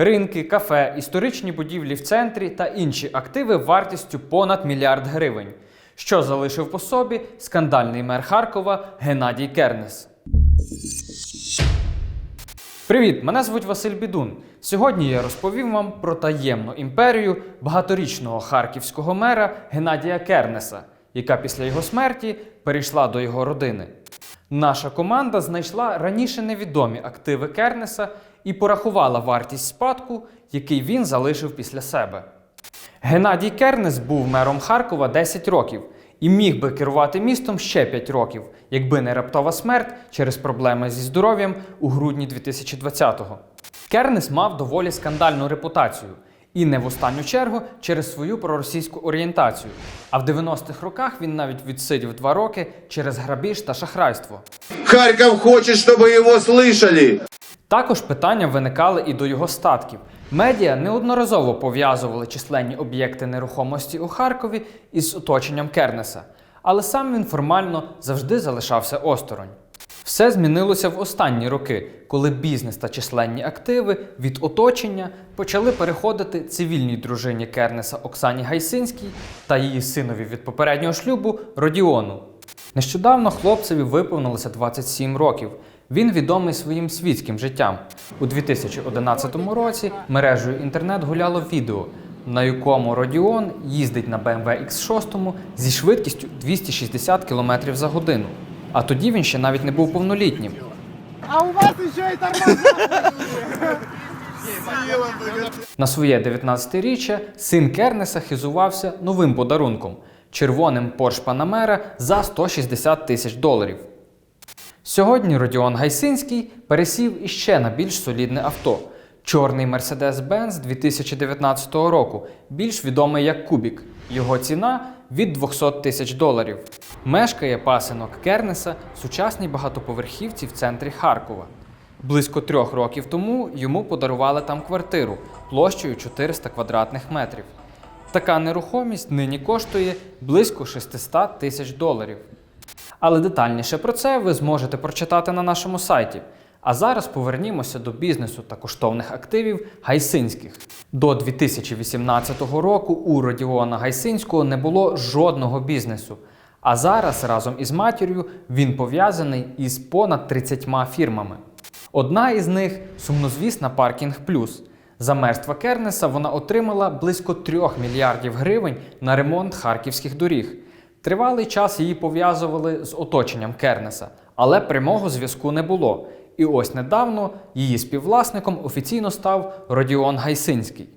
Ринки, кафе, історичні будівлі в центрі та інші активи вартістю понад мільярд гривень, що залишив по собі скандальний мер Харкова Геннадій Кернес. Привіт, мене звуть Василь Бідун. Сьогодні я розповім вам про таємну імперію багаторічного харківського мера Геннадія Кернеса, яка після його смерті перейшла до його родини. Наша команда знайшла раніше невідомі активи Кернеса і порахувала вартість спадку, який він залишив після себе. Геннадій Кернес був мером Харкова 10 років і міг би керувати містом ще 5 років, якби не раптова смерть через проблеми зі здоров'ям у грудні 2020-го. Кернес мав доволі скандальну репутацію. І не в останню чергу через свою проросійську орієнтацію. А в 90-х роках він навіть відсидів два роки через грабіж та шахрайство. Харьков хочет, чтобы его слышали. Також питання виникали і до його статків. Медіа неодноразово пов'язували численні об'єкти нерухомості у Харкові із оточенням Кернеса, але сам він формально завжди залишався осторонь. Все змінилося в останні роки, коли бізнес та численні активи від оточення почали переходити цивільній дружині Кернеса Оксані Гайсинській та її синові від попереднього шлюбу Родіону. Нещодавно хлопцеві виповнилося 27 років. Він відомий своїм світським життям. У 2011 році мережею інтернет гуляло відео, на якому Родіон їздить на BMW X6 зі швидкістю 260 км за годину. А тоді він ще навіть не був повнолітнім. А у вас и тормоза На своє 19-річчя син Кернеса хизувався новим подарунком червоним Porsche Panamera за 160 тисяч доларів. Сьогодні Родіон Гайсинський пересів іще на більш солідне авто чорний Mercedes-Benz 2019 року, більш відомий як Кубік. Його ціна від 200 тисяч доларів. Мешкає пасинок Кернеса в сучасній багатоповерхівці в центрі Харкова. Близько трьох років тому йому подарували там квартиру площею 400 квадратних метрів. Така нерухомість нині коштує близько 600 тисяч доларів. Але детальніше про це ви зможете прочитати на нашому сайті. А зараз повернімося до бізнесу та коштовних активів Гайсинських. До 2018 року у Родіона Гайсинського не було жодного бізнесу. А зараз разом із матір'ю він пов'язаний із понад 30 фірмами. Одна із них сумнозвісна Паркінг Плюс. За мерства Кернеса вона отримала близько 3 мільярдів гривень на ремонт харківських доріг. Тривалий час її пов'язували з оточенням Кернеса, але прямого зв'язку не було. І ось недавно її співвласником офіційно став Родіон Гайсинський.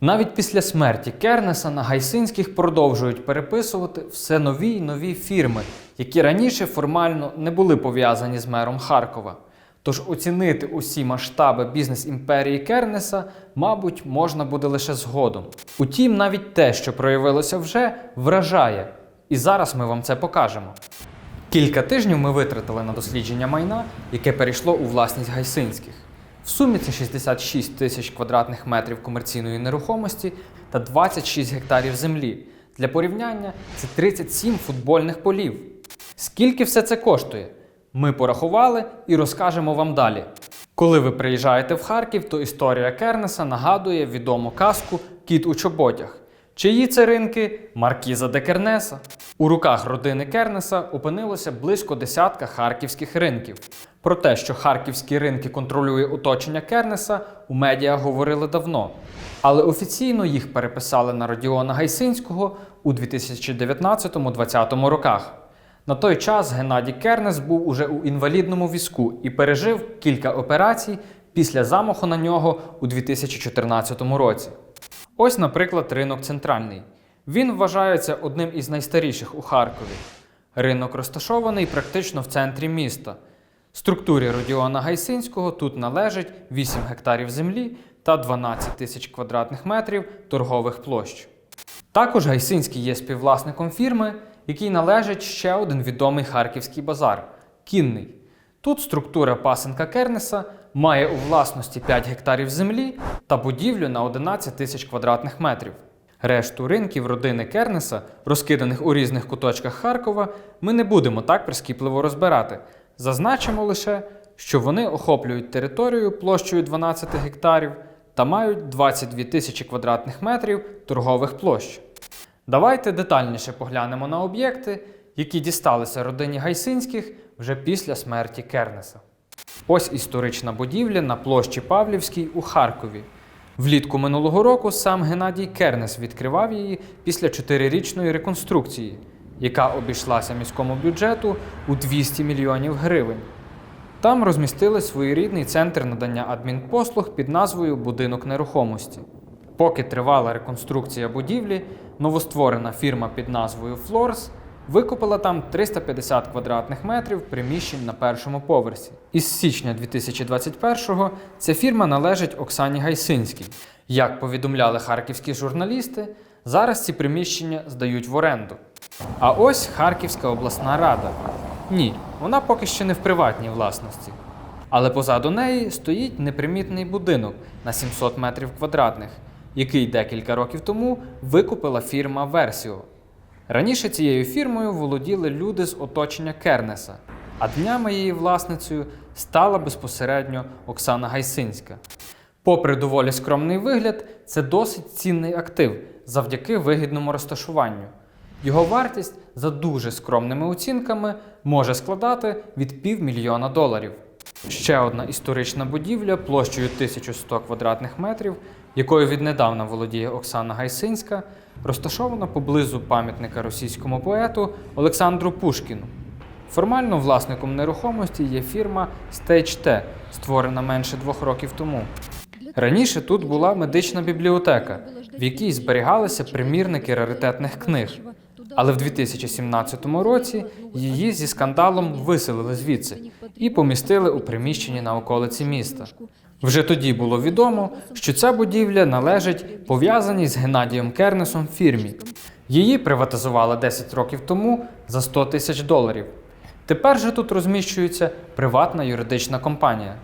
Навіть після смерті Кернеса на Гайсинських продовжують переписувати все нові й нові фірми, які раніше формально не були пов'язані з мером Харкова. Тож оцінити усі масштаби бізнес-імперії Кернеса, мабуть, можна буде лише згодом. Утім, навіть те, що проявилося вже, вражає. І зараз ми вам це покажемо. Кілька тижнів ми витратили на дослідження майна, яке перейшло у власність гайсинських. В сумі це 66 тисяч квадратних метрів комерційної нерухомості та 26 гектарів землі. Для порівняння це 37 футбольних полів. Скільки все це коштує? Ми порахували і розкажемо вам далі. Коли ви приїжджаєте в Харків, то історія Кернеса нагадує відому казку Кіт у чоботях. Чиї це ринки Маркіза де Кернеса. У руках родини Кернеса опинилося близько десятка харківських ринків. Про те, що харківські ринки контролює оточення Кернеса, у медіа говорили давно. Але офіційно їх переписали на Родіона Гайсинського у 2019-2020 роках. На той час Геннадій Кернес був уже у інвалідному візку і пережив кілька операцій після замаху на нього у 2014 році. Ось, наприклад, ринок центральний. Він вважається одним із найстаріших у Харкові. Ринок розташований практично в центрі міста. Структурі Родіона Гайсинського тут належить 8 гектарів землі та 12 тисяч квадратних метрів торгових площ. Також Гайсинський є співвласником фірми, якій належить ще один відомий харківський базар кінний. Тут структура пасенка Кернеса має у власності 5 гектарів землі та будівлю на 11 тисяч квадратних метрів. Решту ринків родини Кернеса, розкиданих у різних куточках Харкова, ми не будемо так прискіпливо розбирати. Зазначимо лише, що вони охоплюють територію площею 12 гектарів та мають 22 тисячі квадратних метрів торгових площ. Давайте детальніше поглянемо на об'єкти, які дісталися родині Гайсинських вже після смерті Кернеса. Ось історична будівля на площі Павлівській у Харкові. Влітку минулого року сам Геннадій Кернес відкривав її після чотирирічної реконструкції, яка обійшлася міському бюджету у 200 мільйонів гривень. Там розмістили своєрідний центр надання адмінпослуг під назвою Будинок нерухомості. Поки тривала реконструкція будівлі, новостворена фірма під назвою Флорс викупила там 350 квадратних метрів приміщень на першому поверсі. Із січня 2021-го ця фірма належить Оксані Гайсинській. Як повідомляли харківські журналісти, зараз ці приміщення здають в оренду. А ось Харківська обласна рада. Ні, вона поки що не в приватній власності. Але позаду неї стоїть непримітний будинок на 700 метрів квадратних, який декілька років тому викупила фірма Versio. Раніше цією фірмою володіли люди з оточення Кернеса, а днями її власницею стала безпосередньо Оксана Гайсинська. Попри доволі скромний вигляд, це досить цінний актив завдяки вигідному розташуванню. Його вартість за дуже скромними оцінками може складати від півмільйона доларів. Ще одна історична будівля площею 1100 квадратних метрів, якою віднедавна володіє Оксана Гайсинська, розташована поблизу пам'ятника російському поету Олександру Пушкіну. Формально власником нерухомості є фірма Stage T, створена менше двох років тому. Раніше тут була медична бібліотека, в якій зберігалися примірники раритетних книг. Але в 2017 році її зі скандалом виселили звідси і помістили у приміщенні на околиці міста. Вже тоді було відомо, що ця будівля належить пов'язаній з Геннадієм Кернесом фірмі. Її приватизували 10 років тому за 100 тисяч доларів. Тепер же тут розміщується приватна юридична компанія.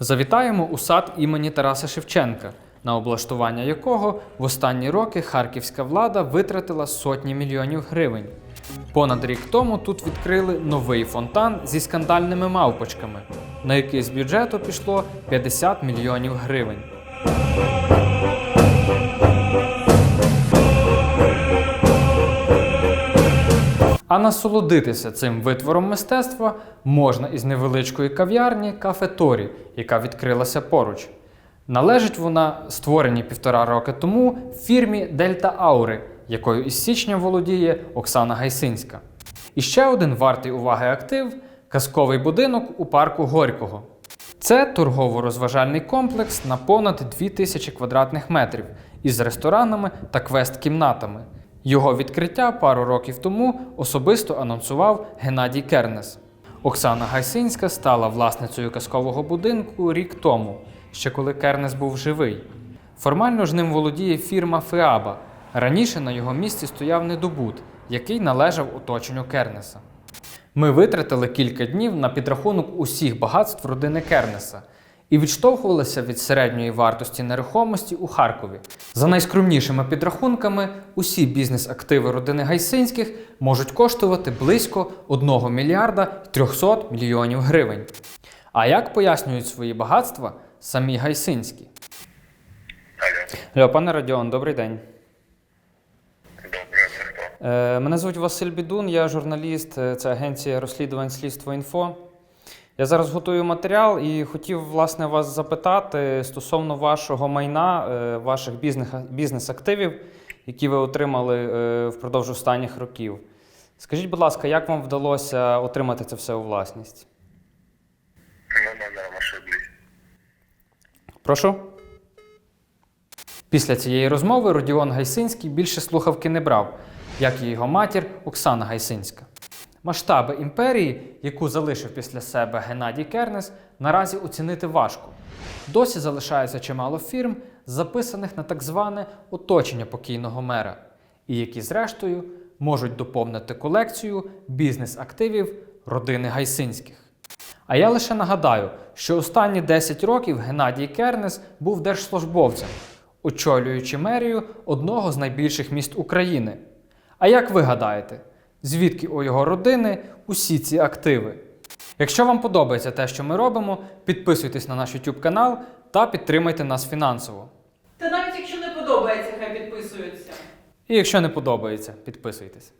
Завітаємо у сад імені Тараса Шевченка, на облаштування якого в останні роки харківська влада витратила сотні мільйонів гривень. Понад рік тому тут відкрили новий фонтан зі скандальними мавпочками, на який з бюджету пішло 50 мільйонів гривень. А насолодитися цим витвором мистецтва можна із невеличкої кав'ярні Кафе Торі, яка відкрилася поруч. Належить вона створеній півтора роки тому фірмі Дельта Аури, якою із січня володіє Оксана Гайсинська. І ще один вартий уваги актив казковий будинок у парку Горького. Це торгово-розважальний комплекс на понад 2000 квадратних метрів із ресторанами та квест-кімнатами. Його відкриття пару років тому особисто анонсував Геннадій Кернес. Оксана Гайсинська стала власницею казкового будинку рік тому, ще коли Кернес був живий. Формально ж ним володіє фірма Феаба. Раніше на його місці стояв недобут, який належав оточенню Кернеса. Ми витратили кілька днів на підрахунок усіх багатств родини Кернеса і відштовхувалися від середньої вартості нерухомості у Харкові. За найскромнішими підрахунками, усі бізнес-активи родини Гайсинських можуть коштувати близько 1 мільярда 300 мільйонів гривень. А як пояснюють свої багатства самі Гайсинські? Алло, пане Радіон, добрий день. Мене звуть Василь Бідун, я журналіст, е, це агенція розслідувань слідство інфо. Я зараз готую матеріал і хотів власне вас запитати стосовно вашого майна, е, ваших бізнес- бізнес-активів, які ви отримали е, впродовж останніх років. Скажіть, будь ласка, як вам вдалося отримати це все у власність? Прошу. Після цієї розмови Родіон Гайсинський більше слухавки не брав, як і його матір Оксана Гайсинська. Масштаби імперії, яку залишив після себе Геннадій Кернес, наразі оцінити важко. Досі залишається чимало фірм, записаних на так зване оточення покійного мера, і які, зрештою, можуть доповнити колекцію бізнес-активів родини Гайсинських. А я лише нагадаю, що останні 10 років Геннадій Кернес був держслужбовцем, очолюючи мерію одного з найбільших міст України. А як ви гадаєте, звідки у його родини усі ці активи? Якщо вам подобається те, що ми робимо, підписуйтесь на наш YouTube канал та підтримайте нас фінансово. Та навіть якщо не подобається, хай підписуються. І якщо не подобається, підписуйтесь.